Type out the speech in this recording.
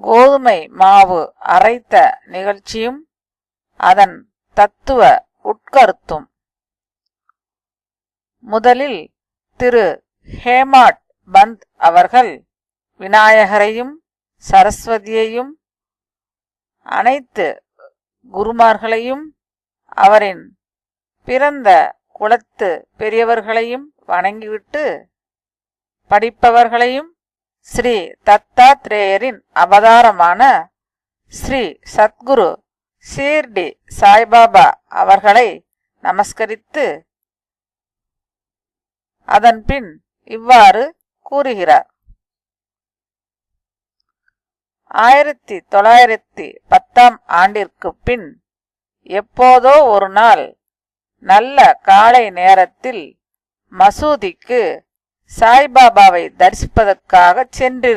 கோதுமை மாவு அரைத்த நிகழ்ச்சியும் அதன் தத்துவ உட்கருத்தும். முதலில் திரு ஹேமாட் பந்த் அவர்கள் விநாயகரையும் சரஸ்வதியையும் அனைத்து குருமார்களையும் அவரின் பிறந்த குலத்து பெரியவர்களையும் வணங்கிவிட்டு படிப்பவர்களையும் ஸ்ரீ தத்தாத்ரேயரின் அவதாரமான ஸ்ரீ சத்குரு சீர்டி சாய்பாபா அவர்களை நமஸ்கரித்து அதன்பின் இவ்வாறு கூறுகிறார். ஆயிரத்தி தொள்ளாயிரத்தி பத்தாம் ஆண்டிற்கு பின் எப்போதோ ஒரு நாள் நல்ல காலை நேரத்தில் மசூதிக்கு சாய்பாபாவை தரிசிப்பதற்காக சென்று